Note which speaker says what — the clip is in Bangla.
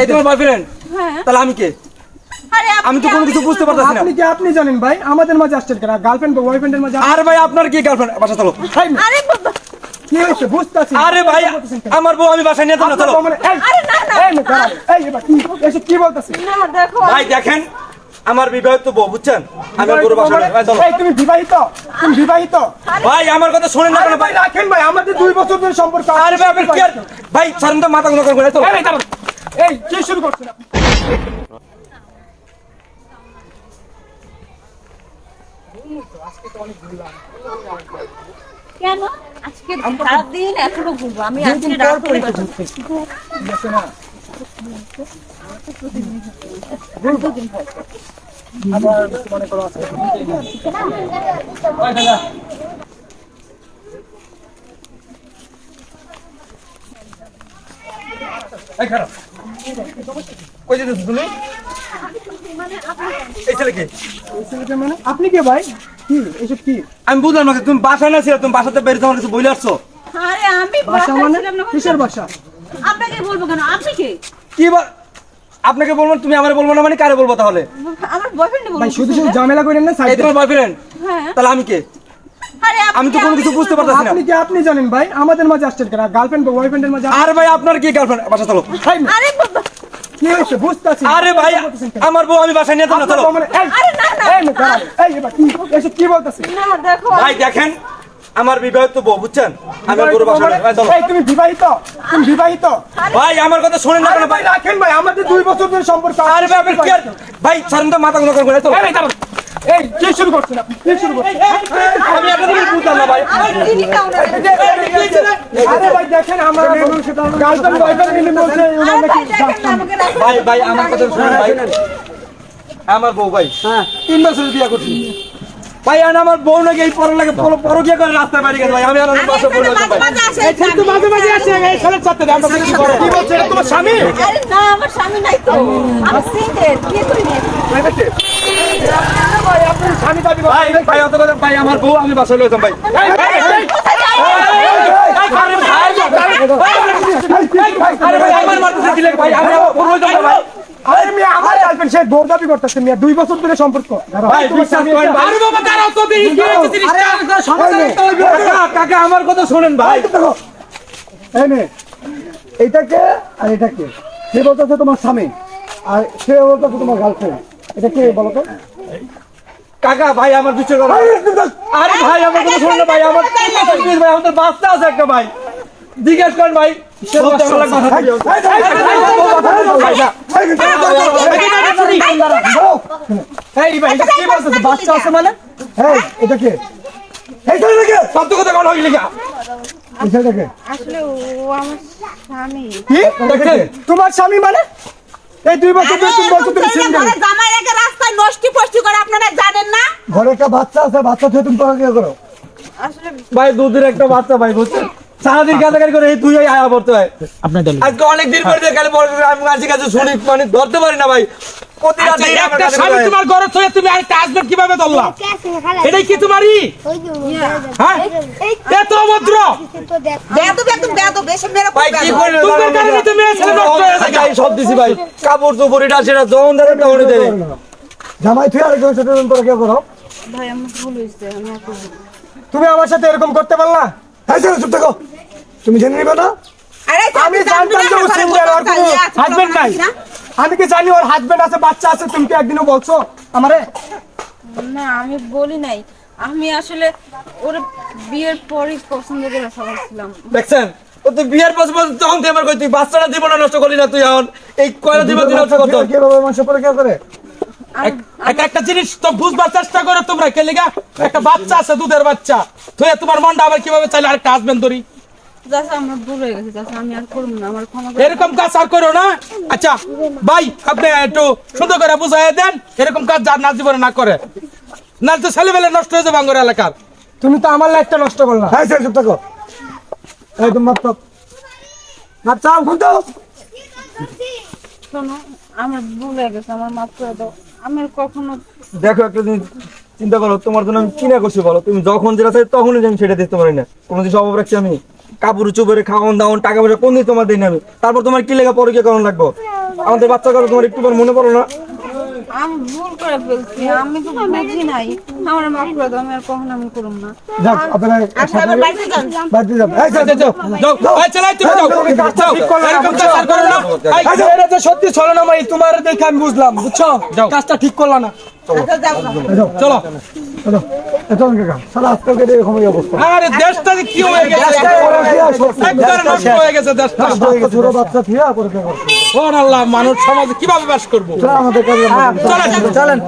Speaker 1: এই তোমার বয়ফ্রেন্ড
Speaker 2: হ্যাঁ।
Speaker 1: তাহলে আমি কে? আমি তো কোনো কিছু বুঝতে পারতেছি না।
Speaker 3: আপনি কি? আপনি জানেন ভাই আমাদের মাঝে আসছেন কেন? গার্লফ্রেন্ড বয়ফ্রেন্ডের মাঝে
Speaker 1: আরে ভাই আপনার কি গার্লফ্রেন্ড বাসা চলো।
Speaker 2: আরে বাবা।
Speaker 3: কি হয়েছে? বুঝতেছি।
Speaker 1: আরে ভাই আমার বউ আমি বাসায় নিয়ে যাব না চলো।
Speaker 2: আরে না না।
Speaker 3: এই না, এই এবার কি এসব কি বলতেছে?
Speaker 2: না দেখো।
Speaker 1: ভাই দেখেন আমার বিবাহিত বউ বুঝছেন? আমি ভাই, চলো।
Speaker 3: এই তুমি বিবাহিত? তুমি বিবাহিত?
Speaker 1: ভাই আমার কথা শোনেন না কেন
Speaker 3: ভাই? রাখেন ভাই আমাদের দুই বছর ধরে সম্পর্ক
Speaker 1: আরে ভাই ভাই সারেন তো মাথা গুলো করে চলো।
Speaker 3: এই, কি শুরু করছেন আপনি?
Speaker 2: কেন? আজকে সারাদিন এখনও ঘুরবো। আমি আজকে রাত করে
Speaker 3: না। আবার মনে করো আজকে।
Speaker 1: এই খারাপ। কই যেতেছ তুমি? এই ছেলে কি?
Speaker 3: এই ছেলেটা মানে আপনি কে ভাই? কি? এসব কি?
Speaker 1: আমি বুঝলাম না তুমি বাসায় না ছিল তুমি বাসাতে বেরিয়ে আমার কিছু বলে আসছো।
Speaker 2: আরে আমি
Speaker 3: বাসা মানে? কিসের বাসা?
Speaker 2: আপনাকে বলব কেন? আপনি কে?
Speaker 1: কি আপনাকে বলব তুমি আমার বলব না মানে কারে বলব তাহলে?
Speaker 2: আমার বয়ফ্রেন্ড বলব?
Speaker 3: ভাই শুধু শুধু ঝামেলা করেন না সাইডে
Speaker 1: তোমার বয়ফ্রেন্ড
Speaker 2: হ্যাঁ।
Speaker 1: তাহলে আমি কে? আমি তো কোনো কিছু বুঝতে পারতেছি না।
Speaker 3: আপনি কি? আপনি জানেন ভাই আমাদের মাঝে আসছেন কেন? গার্লফ্রেন্ড বয়ফ্রেন্ডের মাঝে
Speaker 1: আরে ভাই আপনার কি গার্লফ্রেন্ড বাসা চলো।
Speaker 3: ভাই
Speaker 2: আরে বাবা
Speaker 3: কি হয়েছে? বুঝতেছি।
Speaker 1: আরে ভাই আমার বউ আমি বাসায় নিয়ে যাব চলো।
Speaker 2: আরে না না।
Speaker 3: এই না, এই এবার কি এসব কি বলতেছে
Speaker 2: না দেখো।
Speaker 1: ভাই দেখেন আমার বিবাহিত বউ বুঝছেন? আমি গরু কোনো বাসায় ভাই, চলো।
Speaker 3: এই তুমি বিবাহিত? তুমি বিবাহিত?
Speaker 1: ভাই আমার কথা শুনেন না কেন
Speaker 3: ভাই? রাখেন ভাই আমাদের দুই বছর ধরে সম্পর্ক
Speaker 1: আরে ভাই ভাই ছাড়েন তো মাথা গুলো করে চলো
Speaker 3: এই, এই, দাঁড়াও। এই কি শুরু করছেন আপনি কি শুরু করছেন
Speaker 1: আমি আপনাদের বুঝতাম না ভাই
Speaker 2: তিনি
Speaker 3: আরে ভাই দেখেন আমার গার্লফ্রেন্ড বয়ফ্রেন্ড মিলে বলছে ওনার
Speaker 2: আরে
Speaker 3: নাকি
Speaker 2: ভাই দেখেন না আমাকে রাখেন
Speaker 1: ভাই ভাই আমার কথা শুনুন ভাই আমার বউ ভাই হ্যাঁ তিন বছর বিয়ে করছি ভাই আর আমার বউ নাকি এই পর লাগে পরকিয়া করে রাস্তায় বাড়ি গেছে ভাই আমি আর আমার
Speaker 2: আমি
Speaker 1: বাসা ভাই
Speaker 2: আসে
Speaker 3: এই তো মাঝে মাঝে আসে এই ছেলের সাথে আমরা কি করব কি বলছে এটা তোমার স্বামী
Speaker 2: আরে না আমার স্বামী নাই তো আমি সিঙ্গেল বিয়ে করি নি
Speaker 3: ভাই আপনার স্বামী দাবি
Speaker 1: ভাই ভাই অত কথা ভাই আমার বউ আমি বাসা লইতাম ভাই
Speaker 2: কোথায় যাই
Speaker 1: আরে ভাই আমার মারতেছে কি লাগে ভাই আমি আমার বউ লইতাম না ভাই
Speaker 3: আরে মিয়া আমার গার্লফ্রেন্ড সে দৌড় দাবি করতেছে মিয়া দুই বছর ধরে সম্পর্ক
Speaker 1: কাকা, আমার কথা শোনেন ভাই
Speaker 4: এই এইটাকে আর এটাকে সে বলতেছে তোমার স্বামী আর সে বলতেছে তোমার গার্লফ্রেন্ড এটা কে বলো তো
Speaker 1: কাকা ভাই আমার পিছনে আরে ভাই আমার কথা শোনেন ভাই আমার ভাই আমাদের বাচ্চা আছে একটা ভাই জিজ্ঞেস করেন ভাই
Speaker 3: এই ভাই এটা কি বাচ্চা আছে মানে?
Speaker 4: এই এটা কে? এই ছেলেটাকে
Speaker 1: সত্য কথা কোন হইলে গা
Speaker 4: এই ছেলেটাকে
Speaker 2: আসলে ও আমার স্বামী।
Speaker 3: কি? তোমার স্বামী মানে? এই দুই বছর ধরে বলছো তুমি সিঙ্গেল
Speaker 2: জামাই রেখে রাস্তায় নষ্টি ফষ্টি করে আপনারা জানেন না?
Speaker 4: ঘরে একটা বাচ্চা আছে বাচ্চা থেকে তুমি পড়াশোনা করো।
Speaker 2: আসলে
Speaker 1: ভাই দুধের একটা বাচ্চা ভাই বুঝছেন? সারাদিন করে এই আয়া পড়তে হয়। আজকে অনেক দিন পরে আমি কাছে শুনি মানে ধরতে পারি না ভাই।
Speaker 5: একটা স্বামী তোমার ঘরে থয়ে তুমি আরেকটা হাজবেন্ড কীভাবে ধরলা এটাই কি তোমারই হ্যাঁ এত অভদ্র
Speaker 2: বেয়াদব একদম বেয়াদব বেশি মেরে
Speaker 1: ভাই কি করে
Speaker 5: তোমার কারণে তো মেয়ে ছেলে নষ্ট হয়ে যায়।
Speaker 1: ভাই সব দিছি ভাই কাপড় চোপড় এটা সেটা যখন ধরে তখনই দেবে
Speaker 4: জামাই তুই আরেকজন সাথে তুমি পড়াশোনা করো
Speaker 2: ভাই ভুল আমি আর।
Speaker 3: তুমি আমার সাথে এরকম করতে পারলা
Speaker 4: এই চুপ থাকো তুমি জেনে নিবে না
Speaker 2: আরে
Speaker 3: আমি জানতাম যে সিঙ্গেল ওর কোনো হাজবেন্ড নাই আমি কি জানি ওর হাজবেন্ড আছে বাচ্চা আছে তুমি কি একদিনও বলছো আমারে?
Speaker 2: না আমি বলি নাই। আমি আসলে ওর বিয়ের পরই পছন্দ করে ফেলাছিলাম
Speaker 1: দেখছেন? ও তুই বিয়ের পাশে পাশে তখন তুই আমার কই তুই বাচ্চাটা জীবনে নষ্ট করলি না তুই এখন? এই কয়টা জীবন নষ্ট করতো?
Speaker 4: কীভাবে মানুষ পরীক্ষা করে?
Speaker 5: এক- এক- একটা জিনিস তো বুঝবার চেষ্টা করো তোমরা কে লেগা? একটা বাচ্চা আছে দুধের বাচ্চা। তুই তোমার মনটা আবার কীভাবে চাইলে আরেকটা হাজবেন্ড ধরি? এরকম কাজ আর করো না। আচ্ছা ভাই আপনি একটু সুন্দর করে বুঝাই দেন এরকম কাজ যার না জীবনে না করে। না তো ছেলেবেলে নষ্ট হয়ে যাবে আঙ্গর এলাকার।
Speaker 3: তুমি তো আমার লাইফটা নষ্ট করলা।
Speaker 4: চুপ থাকো। মাত্র আচ্ছা
Speaker 2: শোনো আমার ভুল হয়ে গেছে আমার মাফ করে দাও। আমি আর কখনো
Speaker 1: দেখো একটা জিনিস চিন্তা করো তোমার জন্য আমি কি না করছি বলো। তুমি যখন যেটা চাই তখনই আমি সেটা দিতে পারি না। কোনো কিছু অভাব রাখছি আমি। কাপড় চুপড়ে খাওয়ান দাওয়ান টাকা পয়সা কোন দিন তোমার দিই না আমি? তারপর তোমার কি লেখা পরে কি কারণ লাগবো? আমাদের বাচ্চার কথা তোমার একটু মনে পড়ো না?
Speaker 2: আমি ভুল করে ফেলছি আমি তো বুঝি নাই। আমার মাফ করে দাও আমি আর কখনো আমি করুম না।
Speaker 4: যাক আপনারা একসাথে বাড়িতে যান। এই যান,
Speaker 5: যাও, যাও, যাও, এই চালাই তুমি যাও, যাও, এরকম কাজ করো না। এই,
Speaker 3: এটা তো সত্যি চলো না ভাই তোমার দেখে আমি বুঝলাম বুঝছ? কাজটা ঠিক করলা না।
Speaker 5: চলো।
Speaker 4: চলো। চলুন কাকা সারা আজকালকে এরকমই অবস্থা।
Speaker 5: আরে দেশটা কি হয়ে গেছে? একবারে নষ্ট হয়ে গেছে দেশটা।
Speaker 4: বাচ্চা, ছোট বাচ্চা থিয়া করে কে করছে?
Speaker 5: আল্লাহ মানুষ সমাজে কীভাবে বাস করব?
Speaker 4: আমাদের
Speaker 5: চলেন। চলেন।